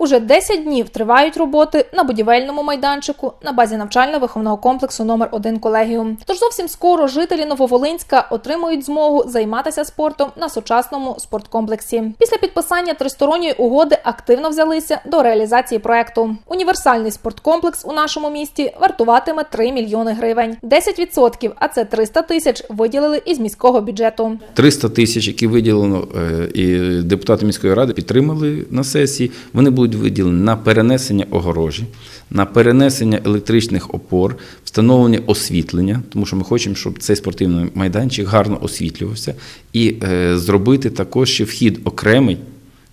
Уже 10 днів тривають роботи на будівельному майданчику на базі навчально-виховного комплексу номер 1 колегіум. Тож зовсім скоро жителі Нововолинська отримують змогу займатися спортом на сучасному спорткомплексі. Після підписання тристоронньої угоди активно взялися до реалізації проекту. Універсальний спорткомплекс у нашому місті вартуватиме 3 мільйони гривень. 10%, а це 300 тисяч, виділили із міського бюджету. 300 тисяч, які виділено, е, і депутати міської ради підтримали на сесії. Вони будуть виділені на перенесення огорожі, на перенесення електричних опор, встановлення освітлення, тому що ми хочемо, щоб цей спортивний майданчик гарно освітлювався, і е, зробити також ще вхід окремий.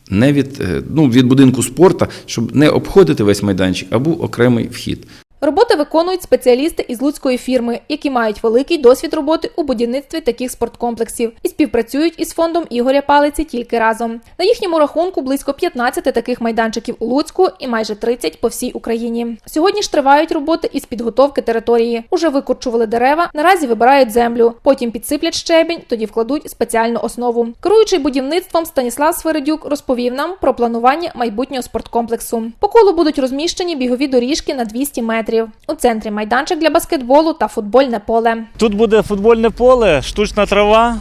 Не від, е, ну, від будинку спорту, щоб не обходити весь майданчик, а був окремий вхід. Роботи виконують спеціалісти із луцької фірми, які мають великий досвід роботи у будівництві таких спорткомплексів і співпрацюють із фондом Ігоря Палиці тільки разом. На їхньому рахунку близько 15 таких майданчиків у Луцьку і майже 30 по всій Україні. Сьогодні ж тривають роботи із підготовки території. Уже викорчували дерева, наразі вибирають землю, потім підсиплять щебінь, тоді вкладуть спеціальну основу. Керуючий будівництвом Станіслав Свиридюк розповів нам про планування майбутнього спорткомплексу. По колу будуть розміщені бігові доріжки на 200 метрів. У центрі майданчик для баскетболу та футбольне поле. Тут буде футбольне поле, штучна трава,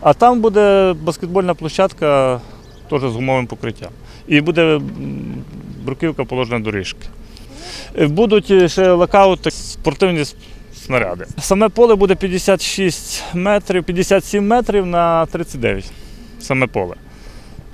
а там буде баскетбольна площадка теж з гумовим покриттям. І буде бруківка положена доріжки. Е, Будуть ще локаути, спортивні снаряди. Саме поле буде 56 метрів, 57 метрів на 39. Саме поле.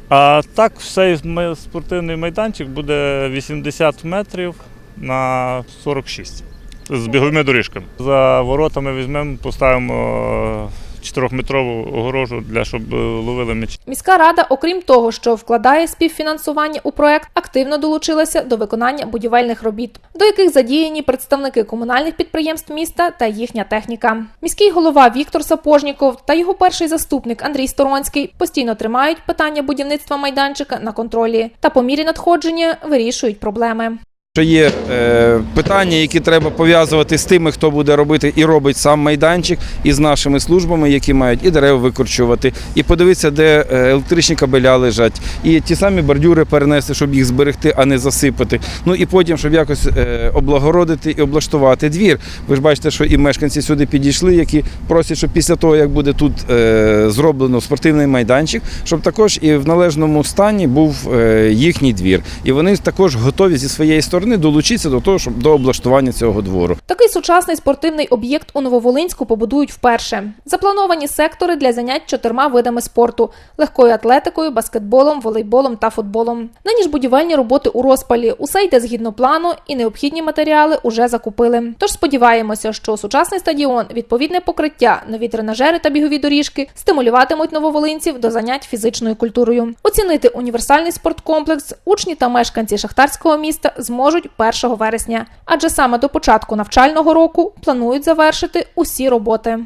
А так, цей спортивний майданчик буде 80 метрів на 46 з біговими доріжками. За воротами візьмемо, поставимо е, 4-метрову огорожу, для щоб е, ловили м'ячі. Міська рада, окрім того, що вкладає співфінансування у проект, активно долучилася до виконання будівельних робіт, до яких задіяні представники комунальних підприємств міста та їхня техніка. Міський голова Віктор Сапожніков та його перший заступник Андрій Сторонський постійно тримають питання будівництва майданчика на контролі та по мірі надходження вирішують проблеми. Що є е, питання, які треба пов'язувати з тими, хто буде робити і робить сам майданчик, і з нашими службами, які мають і дерева викорчувати, і подивитися, де е, електричні кабеля лежать, і ті самі бордюри перенести, щоб їх зберегти, а не засипати. Ну і потім, щоб якось е, облагородити і облаштувати двір. Ви ж бачите, що і мешканці сюди підійшли, які просять, щоб після того, як буде тут е, зроблено спортивний майданчик, щоб також і в належному стані був е, їхній двір. І вони також готові зі своєї сторони долучитися до того, щоб до облаштування цього двору. Такий сучасний спортивний об'єкт у Нововолинську побудують вперше. Заплановані сектори для занять чотирма видами спорту: легкою атлетикою, баскетболом, волейболом та футболом. Нині ж будівельні роботи у розпалі. Усе йде згідно плану, і необхідні матеріали уже закупили. Тож сподіваємося, що сучасний стадіон, відповідне покриття, нові тренажери та бігові доріжки стимулюватимуть нововолинців до занять фізичною культурою. Оцінити універсальний спорткомплекс учні та мешканці шахтарського міста зможуть 1 вересня, адже саме до початку навчального року планують завершити усі роботи.